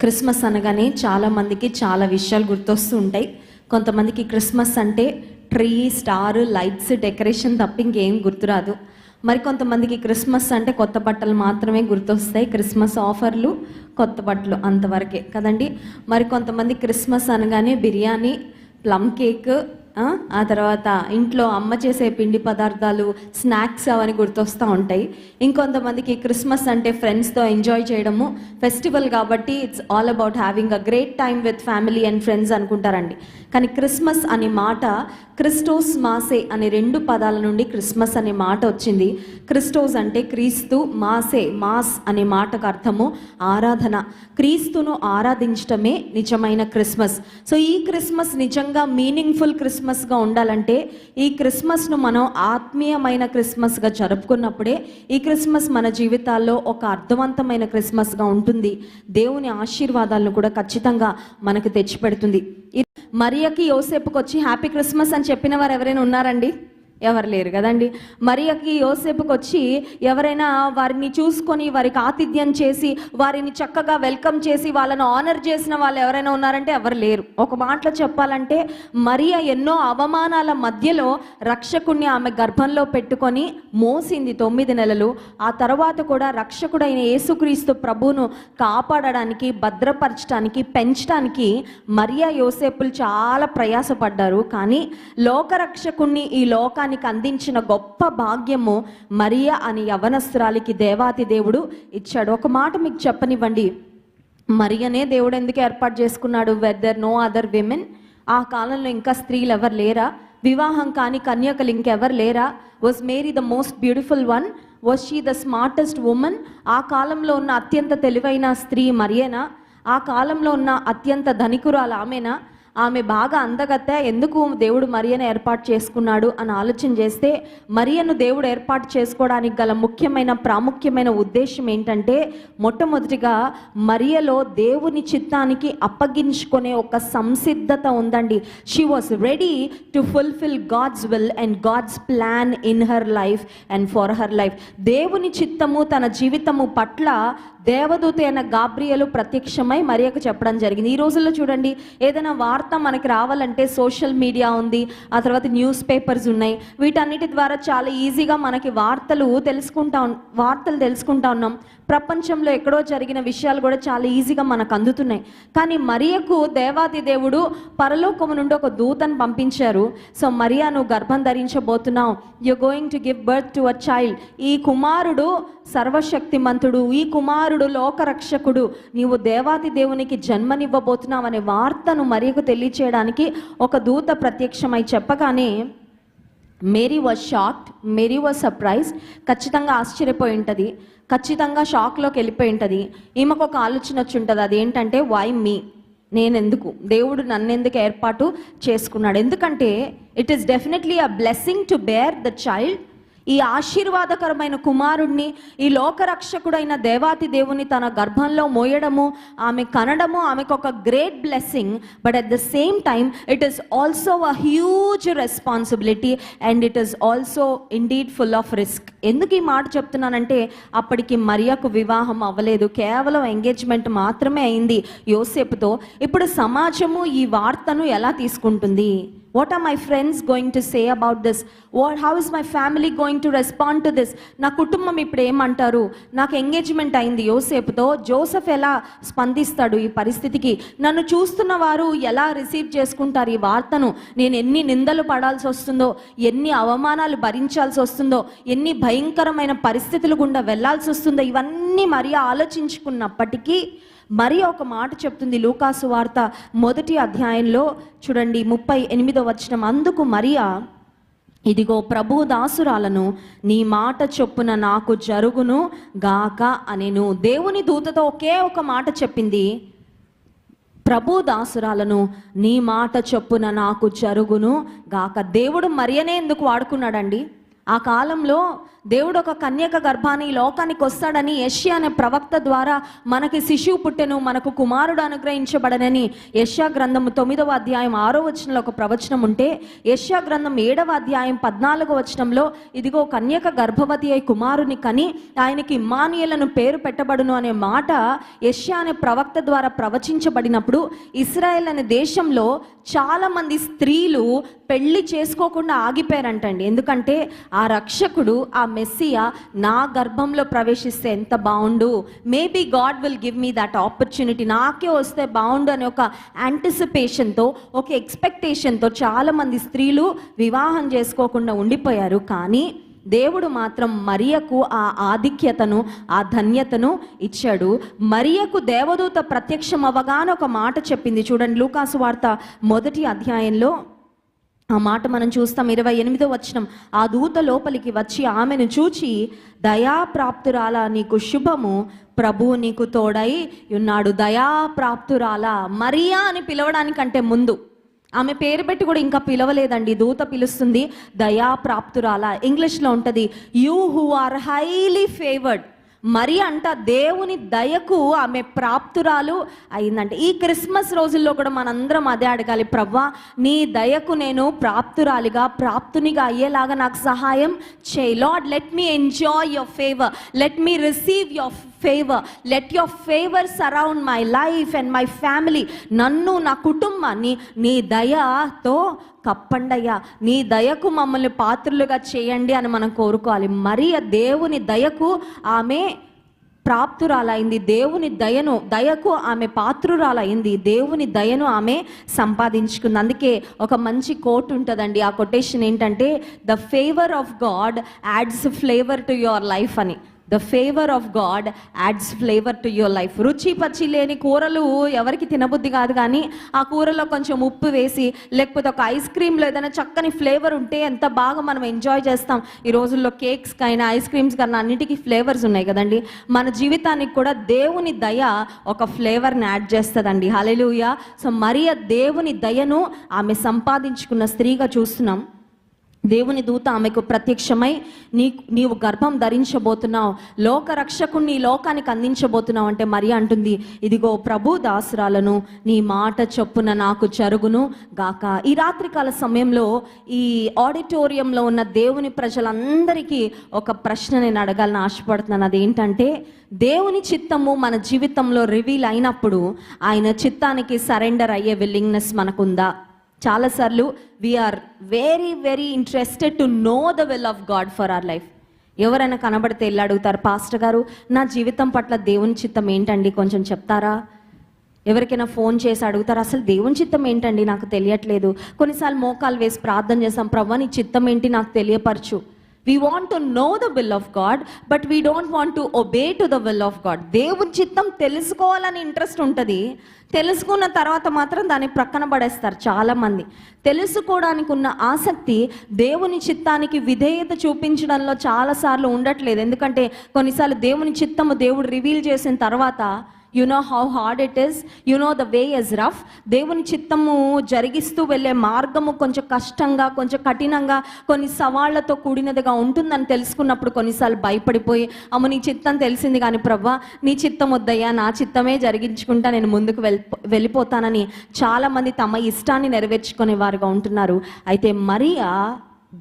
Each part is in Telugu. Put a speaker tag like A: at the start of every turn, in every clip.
A: క్రిస్మస్ అనగానే చాలామందికి చాలా విషయాలు గుర్తొస్తూ ఉంటాయి కొంతమందికి క్రిస్మస్ అంటే ట్రీ స్టార్ లైట్స్ డెకరేషన్ తప్ప ఇంకేం గుర్తురాదు. మరి కొంతమందికి క్రిస్మస్ అంటే కొత్త బట్టలు మాత్రమే గుర్తొస్తాయి. క్రిస్మస్ ఆఫర్లు కొత్త బట్టలు అంతవరకే కదండి. మరి కొంతమంది క్రిస్మస్ అనగానే బిర్యానీ ప్లమ్ కేక్ ఆ, తర్వాత ఇంట్లో అమ్మ చేసే పిండి పదార్థాలు స్నాక్స్ అవన్నీ గుర్తొస్తూ ఉంటాయి. ఇంకొంతమందికి క్రిస్మస్ అంటే ఫ్రెండ్స్తో ఎంజాయ్ చేయడము ఫెస్టివల్ కాబట్టి it's all about having a great time with family and friends అనుకుంటారండి. కానీ క్రిస్మస్ అనే మాట క్రిస్టోస్ మాసే అనే రెండు పదాల నుండి క్రిస్మస్ అనే మాట వచ్చింది. క్రిస్టోస్ అంటే క్రీస్తు మాసే మాస్ అనే మాటకు అర్థము ఆరాధన. క్రీస్తును ఆరాధించటమే నిజమైన క్రిస్మస్. సో ఈ క్రిస్మస్ నిజంగా మీనింగ్ఫుల్ క్రిస్మస్గా ఉండాలంటే ఈ క్రిస్మస్ను మనం ఆత్మీయమైన క్రిస్మస్గా జరుపుకున్నప్పుడే ఈ క్రిస్మస్ మన జీవితాల్లో ఒక అర్థవంతమైన క్రిస్మస్గా ఉంటుంది. దేవుని ఆశీర్వాదాలను కూడా ఖచ్చితంగా మనకు తెచ్చిపెడుతుంది. మరియకి యోసేపుకి వచ్చి హ్యాపీ క్రిస్మస్ అని చెప్పిన వారు ఎవరైనా ఉన్నారండి? ఎవరు లేరు కదండి. మరియకి యోసేపుకి వచ్చి ఎవరైనా వారిని చూసుకొని వారికి ఆతిథ్యం చేసి వారిని చక్కగా వెల్కమ్ చేసి వాళ్ళను ఆనర్ చేసిన వాళ్ళు ఎవరైనా ఉన్నారంటే ఎవరు లేరు. ఒక మాటలో చెప్పాలంటే మరియ ఎన్నో అవమానాల మధ్యలో రక్షకుణ్ణి ఆమె గర్భంలో పెట్టుకొని మోసింది తొమ్మిది నెలలు. ఆ తర్వాత కూడా రక్షకుడైన యేసుక్రీస్తు ప్రభువును కాపాడడానికి భద్రపరచడానికి పెంచడానికి మరియా యోసేపులు చాలా ప్రయాసపడ్డారు. కానీ లోకరక్షకుణ్ణి ఈ లోకాన్ని లోకానికి అందించిన గొప్ప భాగ్యము మరియా అని యవనస్త్రాలకి దేవాతి దేవుడు ఇచ్చాడు. ఒక మాట మీకు చెప్పనివ్వండి. మరియనే దేవుడు ఎందుకు ఏర్పాటు చేసుకున్నాడు? వెదర్ నో అదర్ విమెన్ ఆ కాలంలో ఇంకా స్త్రీలు ఎవరు లేరా? వివాహం కాని కన్యకలు ఇంకెవరు లేరా? Was Mary the most beautiful one was she the smartest women ఆ కాలంలో ఉన్న అత్యంత తెలివైన స్త్రీ మరియేనా? ఆ కాలంలో ఉన్న అత్యంత ధనికురాలు ఆమెనా? ఆమె బాగా అందగత్త ఎందుకు దేవుడు మరియను ఏర్పాటు చేసుకున్నాడు అని ఆలోచన చేస్తే మరియను దేవుడు ఏర్పాటు చేసుకోవడానికి గల ముఖ్యమైన ప్రాముఖ్యమైన ఉద్దేశం ఏంటంటే మొట్టమొదటిగా మరియలో దేవుని చిత్తానికి అప్పగించుకునే ఒక సంసిద్ధత ఉందండి. She was ready to fulfil God's will and God's plan in her life and for her life దేవుని చిత్తము తన జీవితము పట్ల దేవదూత అయిన గాబ్రియలు ప్రత్యక్షమై మరియకు చెప్పడం జరిగింది. ఈ రోజుల్లో చూడండి ఏదైనా వార్త వార్త మనకి రావాలంటే సోషల్ మీడియా ఉంది ఆ తర్వాత న్యూస్ పేపర్స్ ఉన్నాయి. వీటన్నిటి ద్వారా చాలా ఈజీగా మనకి వార్తలు తెలుసుకుంటా వార్తలు తెలుసుకుంటా ఉన్నాం. ప్రపంచంలో ఎక్కడో జరిగిన విషయాలు కూడా చాలా ఈజీగా మనకు అందుతున్నాయి. కానీ మరియకు దేవాది దేవుడు పరలోకము నుండి ఒక దూతను పంపించారు. సో మరియా నువ్వు గర్భం ధరించబోతున్నావు. You going to give birth to a child ఈ కుమారుడు సర్వశక్తిమంతుడు ఈ కుమారుడు లోకరక్షకుడు. నీవు దేవాతి దేవునికి జన్మనివ్వబోతున్నావు అనే వార్తను మరియకు తెలియచేయడానికి ఒక దూత ప్రత్యక్షమై చెప్పగానే Mary was shocked Mary was surprise ఖచ్చితంగా ఆశ్చర్యపోయి ఉంటుంది. ఖచ్చితంగా షాక్లోకి వెళ్ళిపోయి ఉంటుంది. ఈమెకు ఒక ఆలోచన వచ్చి ఉంటుంది. అదేంటంటే వై మీ? నేనెందుకు? దేవుడు నన్నెందుకు ఏర్పాటు చేసుకున్నాడు? ఎందుకంటే it is definitely a blessing to bear the child ఈ ఆశీర్వాదకరమైన కుమారుణ్ణి ఈ లోకరక్షకుడైన దేవాతి దేవుని తన గర్భంలో మోయడము ఆమె కనడము ఆమెకు ఒక great blessing but at the same time it is also a huge responsibility and it is also indeed full of risk ఎందుకు ఈ మాట చెప్తున్నానంటే అప్పటికి మరియకు వివాహం అవ్వలేదు. కేవలం ఎంగేజ్మెంట్ మాత్రమే అయింది యోసేపుతో. ఇప్పుడు సమాజము ఈ వార్తను ఎలా తీసుకుంటుంది? What are my friends going to say about this what how is my family going to respond to this నా కుటుంబం ఇప్పుడు ఏమంటారు? నాకు ఎంగేజ్మెంట్ అయింది యోసేపుతో. జోసెఫ్ ఎలా స్పందిస్తాడు ఈ పరిస్థితికి? నన్ను చూస్తున్న వారు ఎలా రిసీవ్ చేసుకుంటారు ఈ వార్తను? నేను ఎన్ని నిందలు పడాల్సి వస్తుందో ఎన్ని అవమానాలు భరించాల్సి వస్తుందో ఎన్ని భయంకరమైన పరిస్థితులు గుండా వెళ్ళాల్సి వస్తుందో ఇవన్నీ మరి ఆలోచించుకున్నప్పటికీ మరి ఒక మాట చెప్తుంది లూకాసు వార్త మొదటి అధ్యాయంలో చూడండి ముప్పై ఎనిమిదో వచనం. అందుకు మరియా ఇదిగో ప్రభు దాసురాలను నీ మాట చొప్పున నాకు జరుగును గాక అనేను. దేవుని దూతతో ఒకే ఒక మాట చెప్పింది ప్రభు దాసురాలను నీ మాట చొప్పున నాకు జరుగును గాక దేవుడు మరియనే ఎందుకు వాడుకున్నాడండి? ఆ కాలంలో దేవుడు ఒక కన్యక గర్భాన్ని లోకానికి వస్తాడని యష్యా అనే ప్రవక్త ద్వారా మనకి శిశువు పుట్టెను మనకు కుమారుడు అనుగ్రహించబడనని యష్యా గ్రంథం తొమ్మిదవ అధ్యాయం ఆరో వచనంలో ఒక ప్రవచనం ఉంటే యష్యా గ్రంథం ఏడవ అధ్యాయం పద్నాలుగో వచనంలో ఇదిగో కన్యక గర్భవతి అయి కుమారుని కని ఆయనకి ఇమానియలను పేరు పెట్టబడును అనే మాట యష్యా అనే ప్రవక్త ద్వారా ప్రవచించబడినప్పుడు ఇస్రాయెల్ అనే దేశంలో చాలామంది స్త్రీలు పెళ్ళి చేసుకోకుండా ఆగిపోయారంటండి. ఎందుకంటే ఆ రక్షకుడు ఆ మెస్సియా నా గర్భంలో ప్రవేశిస్తే ఎంత బాగుండు maybe God will give me that opportunity నాకే వస్తే బాగుండు అనే ఒక యాంటిసిపేషన్తో ఒక ఎక్స్పెక్టేషన్తో చాలామంది స్త్రీలు వివాహం చేసుకోకుండా ఉండిపోయారు. కానీ దేవుడు మాత్రం మరియకు ఆ ఆధిక్యతను ఆ ధన్యతను ఇచ్చాడు. మరియకు దేవదూత ప్రత్యక్షం అవ్వగానే ఒక మాట చెప్పింది. చూడండి లూకాసు వార్త మొదటి అధ్యాయంలో. ఆ మాట మనం చూస్తాం ఇరవై ఎనిమిదో వచనం. ఆ దూత లోపలికి వచ్చి ఆమెను చూచి దయాప్రాప్తురాల నీకు శుభము. ప్రభు నీకు తోడై ఉన్నాడు. దయాప్రాప్తురాల మరియా అని పిలవడానికంటే ముందు. ఆమె పేరు పెట్టి కూడా ఇంకా పిలవలేదండి. దూత పిలుస్తుంది దయాప్రాప్తురాల. ఇంగ్లీష్లో ఉంటుంది you who are highly favoured. మరి అంట దేవుని దయకు ఆమె ప్రాప్తురాలు అయిందంట. ఈ క్రిస్మస్ రోజుల్లో కూడా మనందరం అదే అడగాలి. ప్రవ్వా నీ దయకు నేను ప్రాప్తురాలిగా ప్రాప్తునిగా అయ్యేలాగా నాకు సహాయం చేయి. Lord let me enjoy your favour let me receive your favour let your favour surround my life and my family నన్ను నా కుటుంబాన్ని నీ దయతో కప్పండయ్యా. నీ దయకు మమ్మల్ని పాత్రులుగా చేయండి అని మనం కోరుకోవాలి. మరి దేవుని దయకు ఆమె ప్రాప్తురాలైంది. దేవుని దయను దయకు ఆమె పాత్రురాలైంది. దేవుని దయను ఆమె సంపాదించుకుంది. అందుకే ఒక మంచి కోట్ ఉంటుందండి. ఆ కొటేషన్ ఏంటంటే the favour of God adds flavour to your life అని. The favour of God adds flavour to your life రుచి పచ్చి లేని కూరలు ఎవరికి తినబుద్ధి కాదు కానీ ఆ కూరలో కొంచెం ఉప్పు వేసి లేకపోతే ఒక ఐస్ క్రీమ్లో ఏదైనా చక్కని ఫ్లేవర్ ఉంటే ఎంత బాగా మనం ఎంజాయ్ చేస్తాం. ఈ రోజుల్లో కేక్స్ కైనా ఐస్ క్రీమ్స్ కన్నా అన్నిటికీ ఫ్లేవర్స్ ఉన్నాయి కదండి. మన జీవితానికి కూడా దేవుని దయ ఒక ఫ్లేవర్ని యాడ్ చేస్తుందండి. హలెలుయ సో మరియ దేవుని దయను ఆమె సంపాదించుకున్న స్త్రీగా చూస్తున్నాం. దేవుని దూత ఆమెకు ప్రత్యక్షమై నీ నీవు గర్భం ధరించబోతున్నావు లోక రక్షకుణ్ణి లోకానికి అందించబోతున్నావు అంటే మరి అంటుంది ఇదిగో ప్రభు దాసురాలను నీ మాట చొప్పున నాకు జరుగును గాక. ఈ రాత్రికాల సమయంలో ఈ ఆడిటోరియంలో ఉన్న దేవుని ప్రజలందరికీ ఒక ప్రశ్న నేను అడగాలని ఆశపడుతున్నాను. అదేంటంటే దేవుని చిత్తము మన జీవితంలో రివీల్ అయినప్పుడు ఆయన చిత్తానికి సరెండర్ అయ్యే విల్లింగ్నెస్ మనకుందా? చాలాసార్లు we are very very interested to know the will of God for our life ఎవరైనా కనబడితే వెళ్ళి అడుగుతారు పాస్టర్ గారు నా జీవితం పట్ల దేవుని చిత్తం ఏంటండి? కొంచెం చెప్తారా? ఎవరికైనా ఫోన్ చేసి అడుగుతారు అసలు దేవుని చిత్తం ఏంటండి? నాకు తెలియట్లేదు. కొన్నిసార్లు మోకాలు వేసి ప్రార్థన చేస్తాం ప్రభా నీ చిత్తం ఏంటి? నాకు తెలియపరచు. We want to know the will of God but we don't want to obey to the will of God దేవుని చిత్తం తెలుసుకోవాలని ఇంట్రెస్ట్ ఉంటుంది. తెలుసుకున్న తర్వాత మాత్రం దాన్ని ప్రక్కన పడేస్తారు చాలామంది. తెలుసుకోవడానికి ఉన్న ఆసక్తి దేవుని చిత్తానికి విధేయత చూపించడంలో చాలాసార్లు ఉండట్లేదు. ఎందుకంటే కొన్నిసార్లు దేవుని చిత్తము దేవుడు రివీల్ చేసిన తర్వాత you know how hard it is you know the way is rough దేవుని చిత్తము జరిగిస్తూ వెళ్ళే మార్గము కొంచెం కష్టంగా కొంచెం కఠినంగా కొన్ని సవాళ్ళతో కూడినదిగా ఉంటుందని తెలుసుకున్నప్పుడు కొన్నిసార్లు భయపడిపోయి అమ్మ నీ చిత్తం తెలిసింది కానీ ప్రవ్వా నీ చిత్తం వద్దయ్యా నా చిత్తమే జరిగించుకుంటా నేను ముందుకు వెళ్ళి వెళ్ళిపోతానని చాలామంది తమ ఇష్టాన్ని నెరవేర్చుకునే వారుగా ఉంటున్నారు. అయితే Maria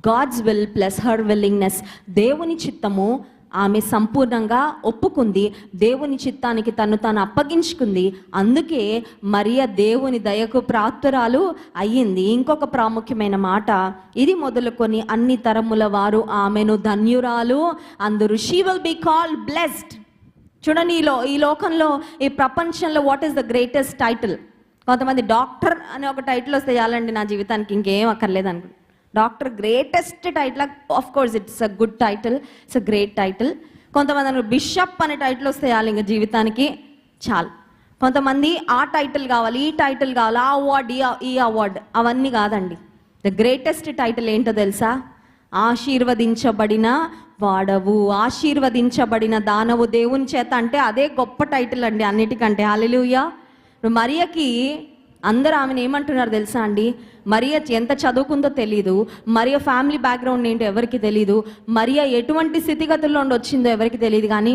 A: God's will plus her willingness దేవుని చిత్తము ఆమె సంపూర్ణంగా ఒప్పుకుంది. దేవుని చిత్తానికి తను తాను అప్పగించుకుంది. అందుకే మరియ దేవుని దయకు ప్రాప్తురాలు అయ్యింది. ఇంకొక ప్రాముఖ్యమైన మాట. ఇది మొదలుకొని అన్ని తరముల వారు ఆమెను ధన్యురాలు. అందరూ she will be call blessed చూడండి ఈలో ఈ లోకంలో ఈ ప్రపంచంలో what is the greatest title కొంతమంది డాక్టర్ అనే ఒక టైటిల్ వస్తే చాలండి నా జీవితానికి ఇంకేం అక్కర్లేదు అనుకుంటా. Doctor greatest title of course it's a good title it's a great title కొంతమంది బిషప్ అనే టైటిల్ వస్తే చాలు ఇంకా జీవితానికి. చాలు. కొంతమంది ఆ టైటిల్ కావాలి ఈ టైటిల్ కావాలి ఆ అవార్డు ఈ ఈ అవార్డ్ అవన్నీ కాదండి. ద గ్రేటెస్ట్ టైటిల్ ఏంటో తెలుసా? ఆశీర్వదించబడిన వాడవు. ఆశీర్వదించబడిన దానవు దేవుని చేత అంటే అదే గొప్ప టైటిల్ అండి అన్నిటికంటే. హాలెలూయా మరియకి అందరు ఆమెను ఏమంటున్నారు తెలుసా అండి? మరియ ఎంత చదువుకుందో తెలియదు మరియ ఫ్యామిలీ బ్యాక్గ్రౌండ్ ఏంటో ఎవరికి తెలియదు మరియ ఎటువంటి స్థితిగతుల్లో ఉండి వచ్చిందో ఎవరికి తెలియదు కానీ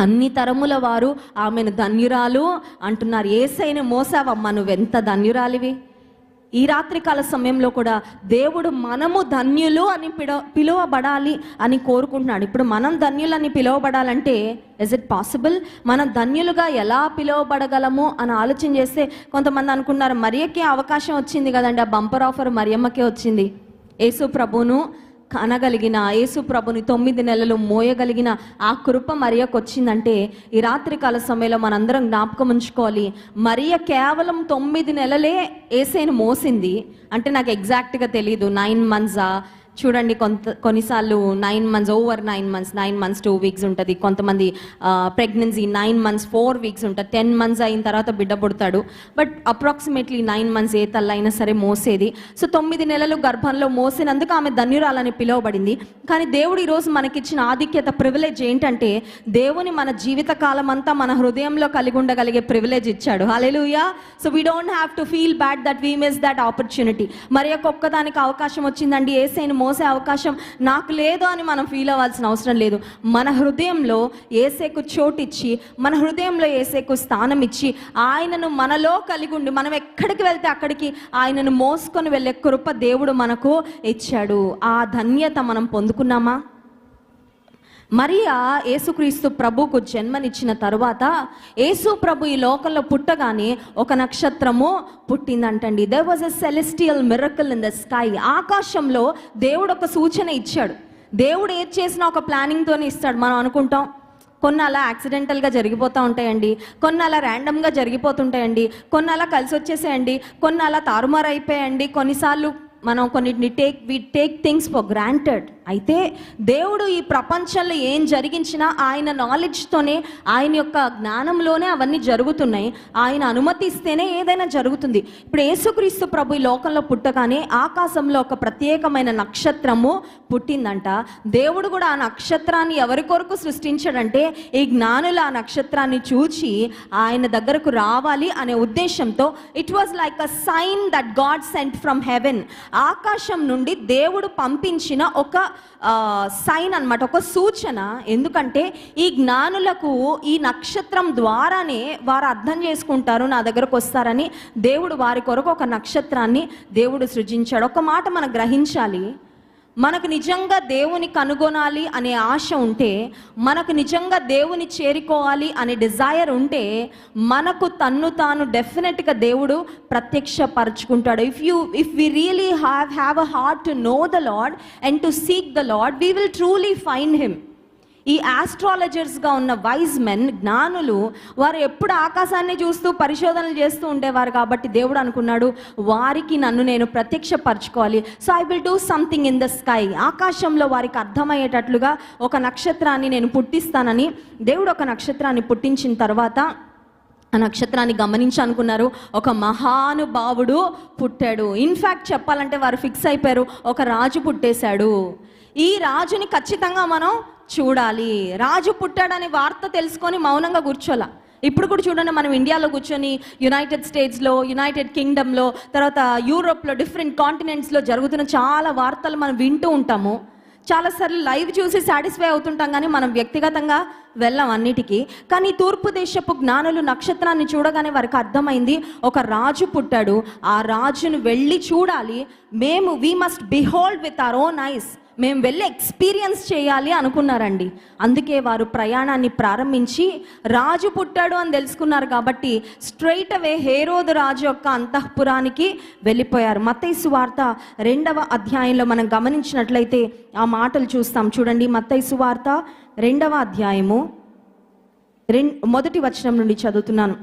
A: అన్ని తరముల వారు ఆమెను ధన్యురాలు అంటున్నారు. ఏసైని మోసావమ్మా నువ్వెంత ధన్యురాలివి? ఈ రాత్రికాల సమయంలో కూడా దేవుడు మనము ధన్యులు అని పిడ పిలువబడాలి అని కోరుకుంటున్నాడు. ఇప్పుడు మనం ధన్యులని పిలువబడాలంటే ఇస్ ఇట్ పాసిబుల్ మనం ధన్యులుగా ఎలా పిలువబడగలము అని ఆలోచన చేస్తే కొంతమంది అనుకున్నారు మరియకే అవకాశం వచ్చింది కదండి ఆ బంపర్ ఆఫర్ మరియమ్మకే వచ్చింది. యేసు ప్రభును కనగలిగిన యేసు ప్రభుని తొమ్మిది నెలలు మోయగలిగిన ఆ కృప మరియకు వచ్చిందంటే ఈ రాత్రికాల సమయంలో మనందరం జ్ఞాపకం ఉంచుకోవాలి. మరియ కేవలం తొమ్మిది నెలలే ఏసైను మోసింది. అంటే నాకు ఎగ్జాక్ట్గా తెలియదు నైన్ మంత్సా? చూడండి కొంత కొన్నిసార్లు nine months over nine months nine months two weeks ఉంటుంది. కొంతమంది pregnancy nine months four weeks ఉంటుంది. టెన్ మంత్స్ అయిన తర్వాత బిడ్డ పుడతాడు. బట్ అప్రాక్సిమేట్లీ నైన్ మంత్స్ ఏ తల్లైనా సరే మోసేది. సో తొమ్మిది నెలలు గర్భంలో మోసినందుకు ఆమె ధన్యురాలని పిలువబడింది. కానీ దేవుడు ఈరోజు మనకిచ్చిన ఆధిక్యత ప్రివిలేజ్ ఏంటంటే దేవుని మన జీవిత కాలం అంతా మన హృదయంలో కలిగి ఉండగలిగే ప్రివిలేజ్ ఇచ్చాడు. Hallelujah so we don't have to feel bad that we miss that opportunity మరి ఒక్కొక్క దానికి అవకాశం వచ్చిందండి. ఏసైని మోసే అవకాశం నాకు లేదు అని మనం ఫీల్ అవ్వాల్సిన అవసరం లేదు. మన హృదయంలో ఏసేకు చోటిచ్చి మన హృదయంలో ఏసేకు స్థానం ఇచ్చి ఆయనను మనలో కలిగి ఉండి మనం ఎక్కడికి వెళ్తే అక్కడికి ఆయనను మోసుకొని వెళ్ళే కృప దేవుడు మనకు ఇచ్చాడు. ఆ ధన్యత మనం పొందుకున్నామా? మరియా యేసుక్రీస్తు ప్రభుకు జన్మనిచ్చిన తరువాత యేసు ప్రభు ఈ లోకంలో పుట్టగానే ఒక నక్షత్రము పుట్టిందంటండి. There was a celestial miracle in the sky ఆకాశంలో దేవుడు ఒక సూచన ఇచ్చాడు. దేవుడు ఏది చేసినా ఒక ప్లానింగ్తోనే ఇస్తాడు. మనం అనుకుంటాం కొన్ని అలా యాక్సిడెంటల్గా జరిగిపోతూ ఉంటాయండి కొన్ని అలా ర్యాండమ్గా జరిగిపోతుంటాయండి కొన్ని అలా కలిసి వచ్చేసేయండి కొన్ని అలా తారుమారు అయిపోయాయండి కొన్నిసార్లు మనం కొన్నిటిని take we take things for granted అయితే దేవుడు ఈ ప్రపంచంలో ఏం జరిగించినా ఆయన నాలెడ్జ్తోనే ఆయన యొక్క జ్ఞానంలోనే అవన్నీ జరుగుతున్నాయి. ఆయన అనుమతిస్తేనే ఏదైనా జరుగుతుంది. ఇప్పుడు యేసుక్రీస్తు ప్రభు ఈ లోకంలో పుట్టగానే ఆకాశంలో ఒక ప్రత్యేకమైన నక్షత్రము పుట్టిందంట. దేవుడు కూడా ఆ నక్షత్రాన్ని ఎవరి కొరకు సృష్టించాడంటే ఈ జ్ఞానులు ఆ నక్షత్రాన్ని చూచి ఆయన దగ్గరకు రావాలి అనే ఉద్దేశంతో it was like a sign that God sent from heaven ఆకాశం నుండి దేవుడు పంపించిన ఒక సైన్ అన్నమాట. ఒక సూచన. ఎందుకంటే ఈ జ్ఞానులకు ఈ నక్షత్రం ద్వారానే వారు అర్థం చేసుకుంటారు నా దగ్గరకు వస్తారని. దేవుడు వారి కొరకు ఒక నక్షత్రాన్ని దేవుడు సృజించాడు. ఒక మాట మనం గ్రహించాలి. మనకు నిజంగా దేవుని కనుగొనాలి అనే ఆశ ఉంటే మనకు నిజంగా దేవుని చేరుకోవాలి అనే డిజైర్ ఉంటే మనకు తన్ను తాను డెఫినెట్గా దేవుడు ప్రత్యక్షపరచుకుంటాడు. If you if we really have have a heart to know the Lord and to seek the Lord we will truly find him ఈ ఆస్ట్రాలజర్స్గా ఉన్న వైజ్ మెన్ జ్ఞానులు వారు ఎప్పుడు ఆకాశాన్ని చూస్తూ పరిశోధనలు చేస్తూ ఉండేవారు కాబట్టి దేవుడు అనుకున్నాడు వారికి నన్ను నేను ప్రత్యక్షపరచుకోవాలి. So I will do something in the sky ఆకాశంలో వారికి అర్థమయ్యేటట్లుగా ఒక నక్షత్రాన్ని నేను పుట్టిస్తానని దేవుడు ఒక నక్షత్రాన్ని పుట్టించిన తర్వాత ఆ నక్షత్రాన్ని గమనించి అనుకున్నారు ఒక మహానుభావుడు పుట్టాడు. ఇన్ఫ్యాక్ట్ చెప్పాలంటే వారు ఫిక్స్ అయిపోయారు ఒక రాజు పుట్టేశాడు. ఈ రాజుని ఖచ్చితంగా మనం చూడాలి. రాజు పుట్టాడనే వార్త తెలుసుకొని మౌనంగా కూర్చోలా ఇప్పుడు కూడా చూడండి మనం ఇండియాలో కూర్చొని యునైటెడ్ స్టేట్స్లో యునైటెడ్ కింగ్డమ్లో తర్వాత యూరోప్లో డిఫరెంట్ కాంటినెంట్స్లో జరుగుతున్న చాలా వార్తలు మనం వింటూ ఉంటాము. చాలాసార్లు లైవ్ చూసి సాటిస్ఫై అవుతుంటాం కానీ మనం వ్యక్తిగతంగా వెళ్ళాం అన్నిటికీ. కానీ తూర్పు దేశపు జ్ఞానులు నక్షత్రాన్ని చూడగానే వారికి అర్థమైంది ఒక రాజు పుట్టాడు. ఆ రాజును వెళ్ళి చూడాలి. మేము we must behold with our own eyes మేము వెళ్ళి ఎక్స్పీరియన్స్ చేయాలి అనుకున్నారండి. అందుకే వారు ప్రయాణాన్ని ప్రారంభించి రాజు పుట్టాడు అని తెలుసుకున్నారు కాబట్టి స్ట్రైట్ అవే హేరోదు రాజు యొక్క అంతఃపురానికి వెళ్ళిపోయారు. మత్తైసు వార్త రెండవ అధ్యాయంలో మనం గమనించినట్లయితే ఆ మాటలు చూస్తాం. చూడండి మత్తైసు వార్త రెండవ అధ్యాయము. రెం మొదటి వచనం నుండి చదువుతున్నాను.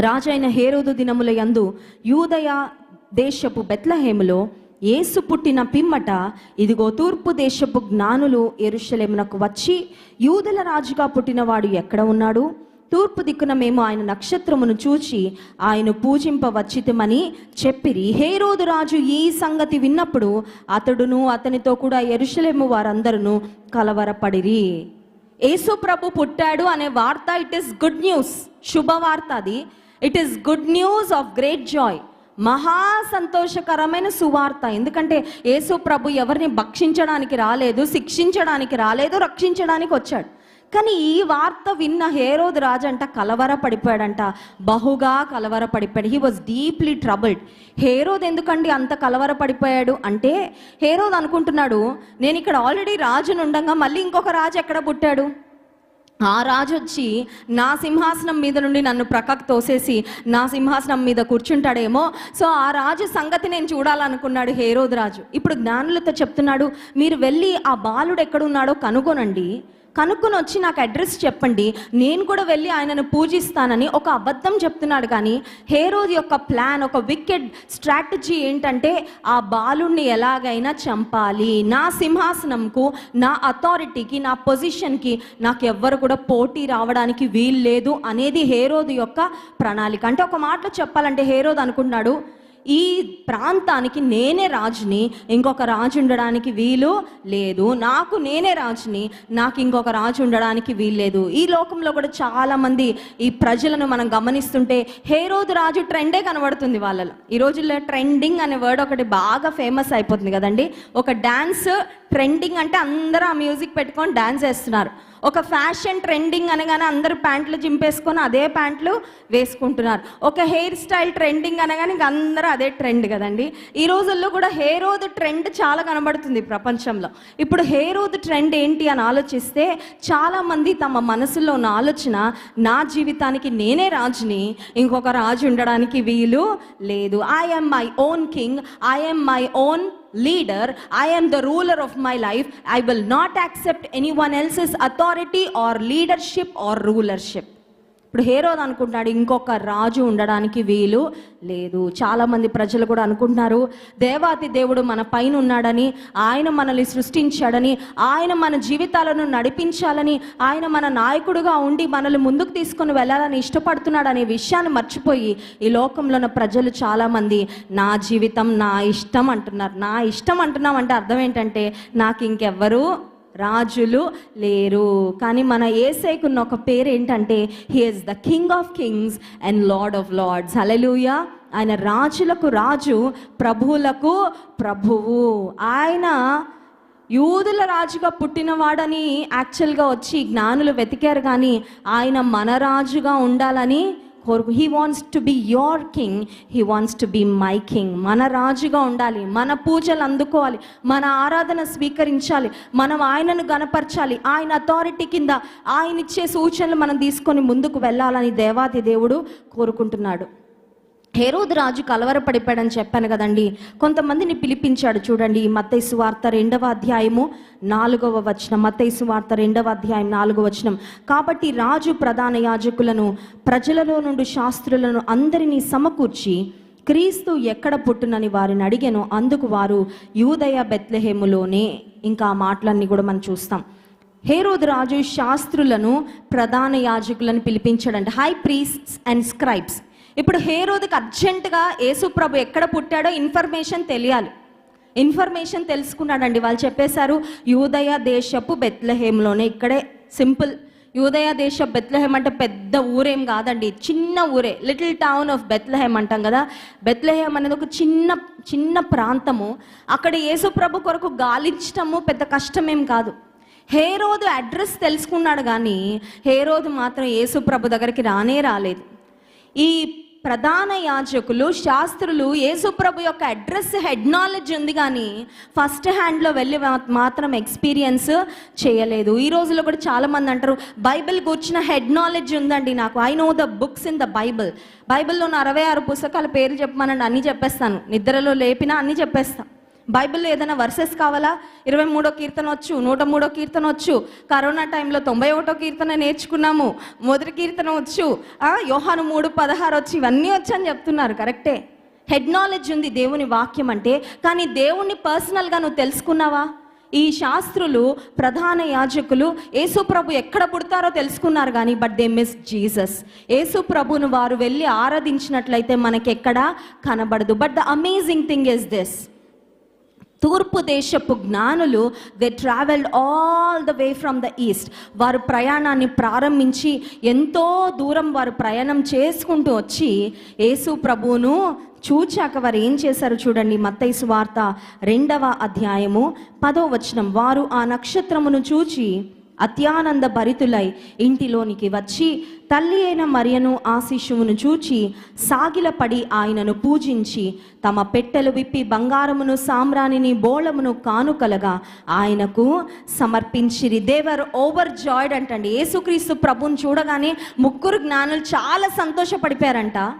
A: రాజైన హేరోదు దినముల యందు యూదయ దేశపు బెత్లహేములో యేసు పుట్టిన పిమ్మట ఇదిగో తూర్పు దేశపు జ్ఞానులు ఎరుషలేమునకు వచ్చి యూదుల రాజుగా పుట్టినవాడు ఎక్కడ ఉన్నాడు? తూర్పు దిక్కున మేము ఆయన నక్షత్రమును చూచి ఆయన పూజింపవచ్చితమని చెప్పిరి. హేరోదు రాజు ఈ సంగతి విన్నప్పుడు అతడును అతనితో కూడా ఎరుషలేము వారందరూ కలవరపడిరి. యేసు ప్రభు పుట్టాడు అనే వార్త ఇట్ ఇస్ గుడ్ న్యూస్. శుభవార్త అది. It is good news of great joy. మహా సంతోషకరమైన సువార్త. ఎందుకంటే యేసు ప్రభు ఎవరిని భక్షించడానికి రాలేదు శిక్షించడానికి రాలేదు రక్షించడానికి వచ్చాడు. కానీ ఈ వార్త విన్న హేరోద్ రాజు అంట బహుగా కలవరపడిపోయాడు. He was deeply troubled Herod ఎందుకండి అంత కలవరపడిపోయాడు? అంటే హేరోద్ అనుకుంటున్నాడు నేను ఇక్కడ ఆల్రెడీ రాజును ఉండగా మళ్ళీ ఇంకొక రాజు ఎక్కడ పుట్టాడు? ఆ రాజు వచ్చి నా సింహాసనం మీద నుండి నన్ను ప్రక్కకు తోసేసి నా సింహాసనం మీద కూర్చుంటాడేమో. సో ఆ రాజు సంగతి నేను చూడాలనుకున్నాడు హేరోద్ రాజు. ఇప్పుడు జ్ఞానులతో చెప్తున్నాడు మీరు వెళ్ళి ఆ బాలుడు ఎక్కడున్నాడో కనుగొనండి. కనుక్కొని వచ్చి నాకు అడ్రస్ చెప్పండి. నేను కూడా వెళ్ళి ఆయనను పూజిస్తానని ఒక అబద్ధం చెప్తున్నాడు కానీ హేరోద్ యొక్క ప్లాన్ ఒక వికెడ్ స్ట్రాటజీ ఏంటంటే ఆ బాలుణ్ణి ఎలాగైనా చంపాలి. నా సింహాసనంకు నా అథారిటీకి నా పొజిషన్కి నాకు ఎవ్వరు కూడా పోటీ రావడానికి వీలు లేదు అనేది హేరోద్ యొక్క ప్రణాళిక. అంటే ఒక మాటలో చెప్పాలంటే హేరోద్ అనుకున్నాడు ఈ ప్రాంతానికి నేనే రాజుని ఇంకొక రాజు ఉండడానికి వీలు లేదు. నాకు నేనే రాజుని నాకు ఇంకొక రాజు ఉండడానికి వీలు లేదు. ఈ లోకంలో కూడా చాలా మంది ఈ ప్రజలను మనం గమనిస్తుంటే హేరోదు రాజు ట్రెండే కనబడుతుంది వాళ్ళలో. ఈ రోజుల్లో ట్రెండింగ్ అనే వర్డ్ ఒకటి బాగా ఫేమస్ అయిపోతుంది కదండి. ఒక డ్యాన్స్ ట్రెండింగ్ అంటే అందరూ ఆ మ్యూజిక్ పెట్టుకొని డాన్స్ చేస్తున్నారు. ఒక ఫ్యాషన్ ట్రెండింగ్ అనగానే అందరూ ప్యాంట్లు చింపేసుకొని అదే ప్యాంట్లు వేసుకుంటున్నారు. ఒక హెయిర్ స్టైల్ ట్రెండింగ్ అనగానే ఇంక అందరూ అదే ట్రెండ్ కదండి. ఈ రోజుల్లో కూడా హెయిరోద్ ట్రెండ్ చాలా కనబడుతుంది ప్రపంచంలో. ఇప్పుడు హెయిర్ హెయిరోద్ ట్రెండ్ ఏంటి అని ఆలోచిస్తే చాలామంది తమ మనసులో ఉన్న ఆలోచన నా జీవితానికి నేనే రాజుని ఇంకొక రాజు ఉండడానికి వీలు లేదు. I'm my own king I'm my own leader i am the ruler of my life. I will not accept anyone else's authority or leadership or rulership ఇప్పుడు హేరోద్ అనుకుంటున్నాడు ఇంకొక రాజు ఉండడానికి వీలు లేదు. చాలామంది ప్రజలు కూడా అనుకుంటున్నారు దేవాతి దేవుడు మన పైన ఉన్నాడని ఆయన మనల్ని సృష్టించాడని ఆయన మన జీవితాలను నడిపించాలని ఆయన మన నాయకుడుగా ఉండి మనల్ని ముందుకు తీసుకొని వెళ్ళాలని ఇష్టపడుతున్నాడు అనే విషయాన్ని మర్చిపోయి ఈ లోకంలో ఉన్న ప్రజలు చాలామంది నా జీవితం నా ఇష్టం అంటున్నారు. నా ఇష్టం అంటున్నామంటే అర్థం ఏంటంటే నాకు ఇంకెవ్వరూ రాజులు లేరు. కానీ మన ఏసైకున్న ఒక పేరు ఏంటంటే he is the king of kings and Lord of lords hallelujah ఆయన రాజులకు రాజు ప్రభువులకు ప్రభువు. ఆయన యూదుల రాజుగా పుట్టినవాడని యాక్చువల్గా వచ్చి జ్ఞానులు వెతికారు కానీ ఆయన మన రాజుగా ఉండాలని he wants to be your king he wants to be my king మన రాజుగా ఉండాలి మన పూజలు అందుకోవాలి మన ఆరాధన స్వీకరించాలి మనం ఆయనను గనపరచాలి ఆయన అథారిటీ కింద ఆయన ఇచ్చే సూచనలు మనం తీసుకొని ముందుకు వెళ్ళాలని దేవాది దేవుడు కోరుకుంటున్నాడు. హేరోదు రాజు కలవరపడిపోయాడని చెప్పాను కదండి. కొంతమందిని పిలిపించాడు చూడండి. మత్తైసు వార్త రెండవ అధ్యాయము నాలుగవ వచనం. మత్తైసు వార్త రెండవ అధ్యాయం నాలుగవ వచనం. కాబట్టి రాజు ప్రధాన యాజకులను ప్రజలలో నుండి శాస్త్రులను అందరినీ సమకూర్చి క్రీస్తు ఎక్కడ పుట్టునని వారిని అడిగాను. అందుకు వారు యూదయ బెత్లెహేములోనే ఇంకా ఆ మాటలన్నీ కూడా మనం చూస్తాం. హేరోదు రాజు శాస్త్రులను ప్రధాన యాజకులను పిలిపించాడంట. హై ప్రీస్ట్స్ అండ్ స్క్రైబ్స్ ఇప్పుడు హేరోదికి అర్జెంటుగా యేసుప్రభు ఎక్కడ పుట్టాడో ఇన్ఫర్మేషన్ తెలియాలి. ఇన్ఫర్మేషన్ తెలుసుకున్నాడండి. వాళ్ళు చెప్పేశారు యూదయ దేశపు బెత్లహేమ్లోనే ఇక్కడే సింపుల్. యూదయ దేశ బెత్లహేం అంటే పెద్ద ఊరేం కాదండి. చిన్న ఊరే లిటిల్ టౌన్ ఆఫ్ బెత్లహేం అంటాం కదా. బెత్లహేం అనేది ఒక చిన్న చిన్న ప్రాంతము. అక్కడ యేసుప్రభు కొరకు గాలించటము పెద్ద కష్టమేం కాదు. హేరోదు అడ్రస్ తెలుసుకున్నాడు కానీ హేరోదు మాత్రం యేసుప్రభు దగ్గరికి రానే రాలేదు. ఈ ప్రధాన యాజకులు శాస్త్రులు యేసుప్రభు యొక్క అడ్రస్ హెడ్ నాలెడ్జ్ ఉంది కానీ ఫస్ట్ హ్యాండ్లో వెళ్ళి మాత్రం ఎక్స్పీరియన్స్ చేయలేదు. ఈ రోజుల్లో కూడా చాలామంది అంటారు బైబిల్ కూర్చిన హెడ్ నాలెడ్జ్ ఉందండి నాకు. I know the books in the Bible. బైబిల్లో ఉన్న అరవై ఆరు పుస్తకాల పేర్లు చెప్పమనండి అన్నీ చెప్పేస్తాను. నిద్రలో లేపినా అన్నీ చెప్పేస్తాను బైబిల్లో ఏదైనా వర్సెస్ కావాలా? ఇరవై మూడో కీర్తన వచ్చు నూట మూడో కీర్తన వచ్చు కరోనా టైంలో తొంభై ఒకటో కీర్తన నేర్చుకున్నాము మొదటి కీర్తన వచ్చు యోహాను మూడు పదహారు వచ్చి ఇవన్నీ వచ్చు అని చెప్తున్నారు కరెక్టే? హెడ్ నాలెడ్జ్ ఉంది దేవుని వాక్యం అంటే కానీ దేవుణ్ణి పర్సనల్గా నువ్వు తెలుసుకున్నావా? ఈ శాస్త్రులు ప్రధాన యాజకులు యేసు ప్రభు ఎక్కడ పుడతారో తెలుసుకున్నారు కానీ బట్ దే మిస్ జీసస్ యేసు ప్రభును వారు వెళ్ళి ఆరాధించినట్లయితే మనకెక్కడా కనబడదు. But the amazing thing is this తూర్పు దేశపు జ్ఞానులు they travelled all the way from the east వారు ప్రయాణాన్ని ప్రారంభించి ఎంతో దూరం వారు ప్రయాణం చేసుకుంటూ వచ్చి యేసు ప్రభువును చూచాక వారు ఏం చేశారు చూడండి మత్తైసు వార్త రెండవ అధ్యాయము పదో వచనం. వారు ఆ నక్షత్రమును చూచి అత్యానంద భరితులై ఇంటిలోనికి వచ్చి తల్లి అయిన మరియను ఆ శిశువును చూచి సాగిలపడి ఆయనను పూజించి తమ పెట్టెలు విప్పి బంగారమును సామ్రాణిని బోళమును కానుకలగా ఆయనకు సమర్పించిరి. దేవర్ ఓవర్ జాయిడ్ అంటండి. యేసుక్రీస్తు ప్రభుని చూడగానే ముగ్గురు జ్ఞానులు చాలా సంతోషపడిపోయారంట.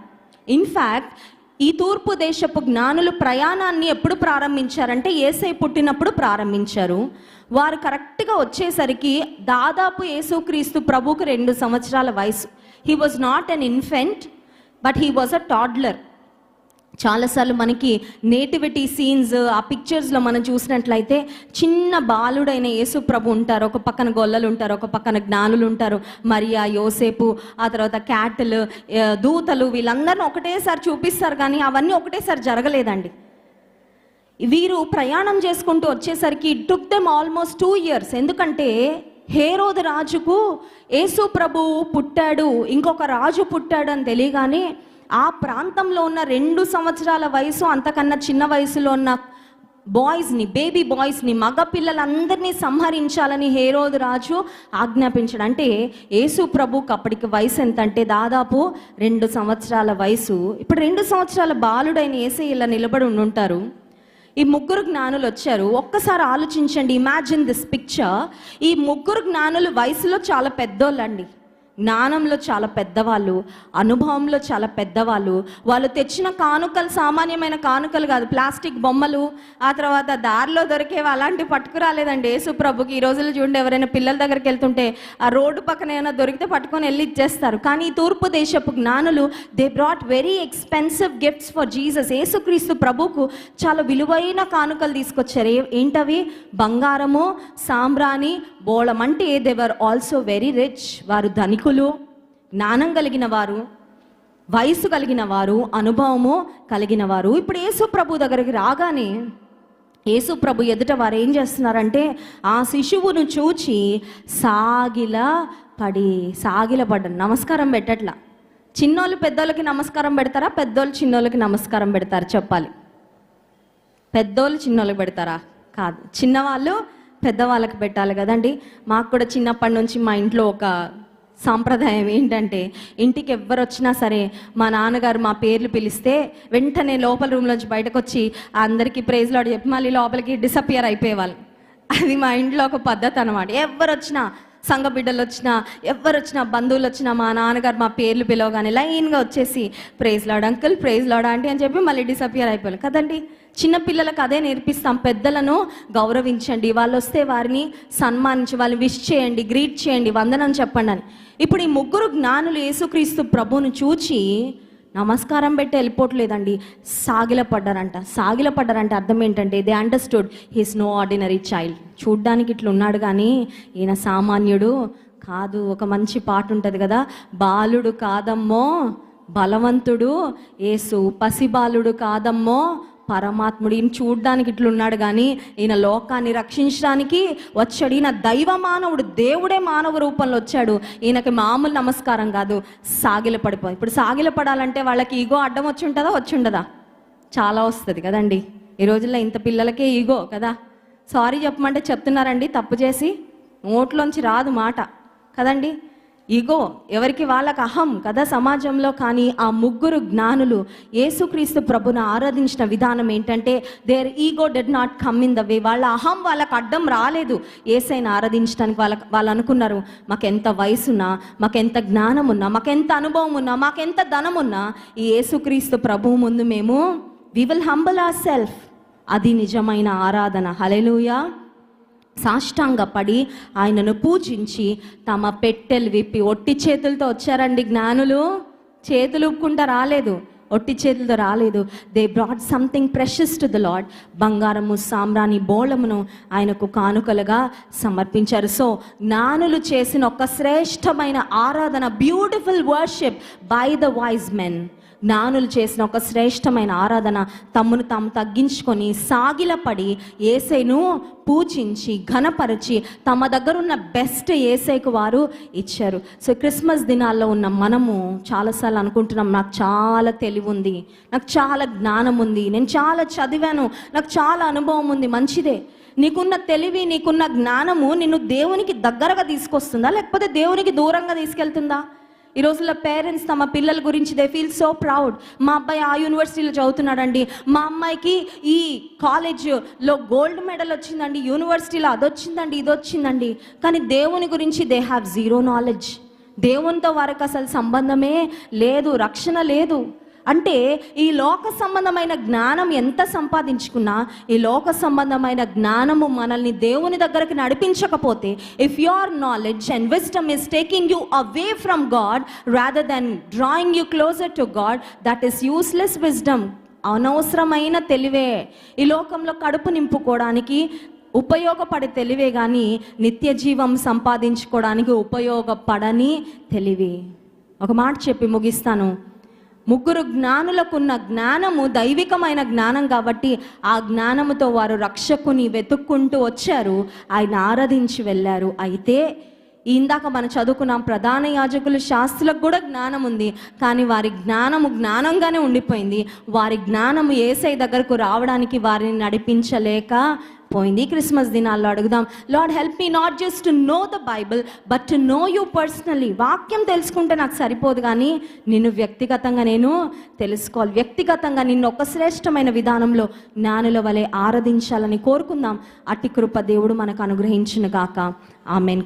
A: ఇన్ఫ్యాక్ట్ ఈ తూర్పు దేశపు జ్ఞానులు ప్రయాణాన్ని ఎప్పుడు ప్రారంభించారంటే ఏసై పుట్టినప్పుడు ప్రారంభించారు. వారు కరెక్ట్గా వచ్చేసరికి దాదాపు యేసుక్రీస్తు ప్రభుకు రెండు సంవత్సరాల వయసు. He was not an infant but he was a toddler చాలాసార్లు మనకి నేటివిటీ సీన్స్ ఆ పిక్చర్స్లో మనం చూసినట్లయితే చిన్న బాలుడైన యేసు ప్రభు ఉంటారు. ఒక పక్కన గొల్లలు ఉంటారు ఒక పక్కన జ్ఞానులు ఉంటారు. మరియా యోసేపు ఆ తర్వాత క్యాట్లు దూతలు వీళ్ళందరిని ఒకటేసారి చూపిస్తారు కానీ అవన్నీ ఒకటేసారి జరగలేదండి. వీరు ప్రయాణం చేసుకుంటూ వచ్చేసరికి took them almost two years ఎందుకంటే హేరోద్ రాజుకు యేసు ప్రభు పుట్టాడు ఇంకొక రాజు పుట్టాడు అని తెలియగానే ఆ ప్రాంతంలో ఉన్న రెండు సంవత్సరాల వయసు అంతకన్నా చిన్న వయసులో ఉన్న బాయ్స్ని బేబీ బాయ్స్ని మగ పిల్లలందరినీ సంహరించాలని హేరోదు రాజు ఆజ్ఞాపించాడు. అంటే యేసు ప్రభుకి అప్పటికి వయసు ఎంత అంటే దాదాపు రెండు సంవత్సరాల వయసు. ఇప్పుడు రెండు సంవత్సరాల బాలుడైన ఏసే ఇలా నిలబడి ఉండుంటారు. ఈ ముగ్గురు జ్ఞానులు వచ్చారు. ఒక్కసారి ఆలోచించండి ఇమాజిన్ దిస్ పిక్చర్ ఈ ముగ్గురు జ్ఞానులు వయసులో చాలా పెద్దోళ్ళండి. జ్ఞానంలో చాలా పెద్దవాళ్ళు అనుభవంలో చాలా పెద్దవాళ్ళు. వాళ్ళు తెచ్చిన కానుకలు సామాన్యమైన కానుకలు కాదు. ప్లాస్టిక్ బొమ్మలు ఆ తర్వాత దారిలో దొరికేవి అలాంటివి పట్టుకురాలేదండి యేసు ప్రభుకి ఈ రోజుల్లో చూడండి ఎవరైనా పిల్లల దగ్గరికి వెళ్తుంటే ఆ రోడ్డు పక్కన ఏమైనా దొరికితే పట్టుకొని వెళ్ళి ఇచ్చేస్తారు. కానీ ఈ తూర్పు దేశపు జ్ఞానులు they brought very expensive gifts for Jesus యేసుక్రీస్తు ప్రభుకు చాలా విలువైన కానుకలు తీసుకొచ్చారు. ఏంటవి? బంగారము సాంబ్రాణి బోళం. అంటే దేవర్ ఆల్సో వెరీ రిచ్ వారు ధనికులు జ్ఞానం కలిగిన వారు వయసు కలిగిన వారు అనుభవము కలిగిన వారు. ఇప్పుడు యేసు ప్రభు దగ్గరికి రాగానే యేసు ప్రభు ఎదుట వారు ఏం చేస్తున్నారంటే ఆ శిశువును చూచి సాగిల పడి సాగిల పడ్డారు నమస్కారం పెట్టట్లా. చిన్నోళ్ళు పెద్దోళ్ళకి నమస్కారం పెడతారా? పెద్దోళ్ళు చిన్నోళ్ళకి నమస్కారం పెడతారు చెప్పాలి. పెద్దోళ్ళు చిన్నోళ్ళకి పెడతారా? కాదు. చిన్నవాళ్ళు పెద్దవాళ్ళకి పెట్టాలి కదండి. మాకు కూడా చిన్నప్పటి నుంచి మా ఇంట్లో ఒక సాంప్రదాయం ఏంటంటే ఇంటికి ఎవ్వరు వచ్చినా సరే మా నాన్నగారు మా పేర్లు పిలిస్తే వెంటనే లోపల రూమ్లోంచి బయటకు వచ్చి అందరికీ ప్రైజ్లాడు చెప్పి మళ్ళీ లోపలికి డిసపియర్ అయిపోయేవాళ్ళు. అది మా ఇంట్లో ఒక పద్ధతి అనమాట ఎవరు వచ్చినా సంఘ బిడ్డలు వచ్చినా ఎవరు వచ్చినా బంధువులు వచ్చినా మా నాన్నగారు మా పేర్లు పిలవగానే లైన్గా వచ్చేసి prize laddu uncle prize laddu aunty అని చెప్పి మళ్ళీ డిసపియర్ అయిపోయారు కదండి? చిన్నపిల్లలకు అదే నేర్పిస్తాం. పెద్దలను గౌరవించండి. వాళ్ళు వస్తే వారిని సన్మానించి వాళ్ళు విష్ చేయండి గ్రీట్ చేయండి వందనం చెప్పండి అని. ఇప్పుడు ఈ ముగ్గురు జ్ఞానులు యేసుక్రీస్తు ప్రభువును చూచి నమస్కారం పెట్టి వెళ్ళిపోవట్లేదండి. సాగిలపడ్డారంట. పడ్డారంట అర్థం ఏంటంటే they understood he's no ordinary child చూడ్డానికి ఇట్లా ఉన్నాడు కానీ ఈయన సామాన్యుడు కాదు. ఒక మంచి పాట ఉంటుంది కదా బాలుడు కాదమ్మో బలవంతుడు ఏసు పసిబాలుడు కాదమ్మో పరమాత్ముడు ఈయన చూడ్డానికి ఇట్లున్నాడు కానీ ఈయన లోకాన్ని రక్షించడానికి వచ్చాడు. ఈయన దైవ మానవుడు దేవుడే మానవ రూపంలో వచ్చాడు. ఈయనకి మామూలు నమస్కారం కాదు. సాగిల పడిపో ఇప్పుడు సాగిల పడాలంటే వాళ్ళకి ఈగో అడ్డం వచ్చి ఉంటుందా వచ్చి ఉండదా? చాలా వస్తుంది కదండి. ఈ రోజుల్లో ఇంత పిల్లలకే ఈగో కదా. సారీ చెప్పమంటే చెప్తున్నారండి తప్పు చేసి. నోట్లోంచి రాదు మాట. కదండి? ఇగో ఎవరికి వాళ్ళకి అహం కదా సమాజంలో కానీ ఆ ముగ్గురు జ్ఞానులు యేసుక్రీస్తు ప్రభును ఆరాధించిన విధానం ఏంటంటే their ego did not come in the way వాళ్ళ అహం వాళ్ళకి అడ్డం రాలేదు. ఏసైని ఆరాధించడానికి వాళ్ళ వాళ్ళు అనుకున్నారు మాకెంత వయసున్నా మాకెంత జ్ఞానం ఉన్నా మాకెంత అనుభవం ఉన్నా మాకెంత ధనం ఉన్నా ఈ యేసుక్రీస్తు ప్రభువు ముందు మేము we will humble our self అది నిజమైన ఆరాధన. హలెలుయా సాష్టాంగపడి ఆయనను పూజించి తమ పెట్టెలు విప్పి ఒట్టి చేతులతో వచ్చారండి జ్ఞానులు. చేతులు ఉప్పుకుంటా రాలేదు. ఒట్టి చేతులతో రాలేదు. They brought something precious to the Lord బంగారము సామ్రాణి బోళమును ఆయనకు కానుకలుగా సమర్పించారు. సో జ్ఞానులు చేసిన ఒక శ్రేష్టమైన ఆరాధన beautiful worship by the wise men జ్ఞానులు చేసిన ఒక శ్రేష్టమైన ఆరాధన తమ్మును తాము తగ్గించుకొని సాగిలపడి ఏసైను పూజించి ఘనపరిచి తమ దగ్గర ఉన్న బెస్ట్ ఏసైకు వారు ఇచ్చారు. సో క్రిస్మస్ దినాల్లో ఉన్న మనము చాలాసార్లు అనుకుంటున్నాం నాకు చాలా తెలివి ఉంది నాకు చాలా జ్ఞానం ఉంది నేను చాలా చదివాను నాకు చాలా అనుభవం ఉంది మంచిదే. నీకున్న తెలివి నీకున్న జ్ఞానము నిన్ను దేవునికి దగ్గరగా తీసుకొస్తుందా లేకపోతే దేవునికి దూరంగా తీసుకెళ్తుందా? ఈ రోజుల్లో పేరెంట్స్ తమ పిల్లల గురించి దే ఫీల్ సో ప్రౌడ్ మా అబ్బాయి ఆ యూనివర్సిటీలో చదువుతున్నాడండి. మా అమ్మాయికి ఈ కాలేజ్లో గోల్డ్ మెడల్ వచ్చిందండి యూనివర్సిటీలో అది వచ్చిందండి ఇది వచ్చిందండి కానీ దేవుని గురించి దే హ్యావ్ జీరో నాలెడ్జ్ దేవునితో వారికి అసలు సంబంధమే లేదు రక్షణ లేదు. అంటే ఈ లోక సంబంధమైన జ్ఞానం ఎంత సంపాదించుకున్నా ఈ లోక సంబంధమైన జ్ఞానము మనల్ని దేవుని దగ్గరికి నడిపించకపోతే if your knowledge and wisdom is taking you away from God rather than drawing you closer to God that is useless wisdom అనవసరమైన తెలివే. ఈ లోకంలో కడుపు నింపుకోవడానికి ఉపయోగపడే తెలివే కానీ నిత్య జీవం సంపాదించుకోవడానికి ఉపయోగపడని తెలివి. ఒక మాట చెప్పి ముగిస్తాను. ముగ్గురు జ్ఞానులకున్న జ్ఞానము దైవికమైన జ్ఞానం కాబట్టి ఆ జ్ఞానముతో వారు రక్షకుని వెతుక్కుంటూ వచ్చారు. ఆయన ఆరాధించి వెళ్ళారు. అయితే ఇందాక మనం చదువుకున్నాం ప్రధాన యాజకులు శాస్త్రులకు కూడా జ్ఞానం ఉంది. కానీ వారి జ్ఞానము జ్ఞానంగానే ఉండిపోయింది. వారి జ్ఞానము ఏసై దగ్గరకు రావడానికి వారిని నడిపించలేక పోయింది. క్రిస్మస్ దినాల్లో అడుగుదాం. Lord help me not just to know the Bible but to know you personally వాక్యం తెలుసుకుంటే నాకు సరిపోదు కానీ నిన్ను వ్యక్తిగతంగా నేను తెలుసుకోవాలి. వ్యక్తిగతంగా నిన్ను ఒక శ్రేష్టమైన విధానంలో జ్ఞానుల వలె ఆరాధించాలని కోరుకుందాం. అట్టి కృప దేవుడు మనకు అనుగ్రహించిన గాక. ఆమెన్.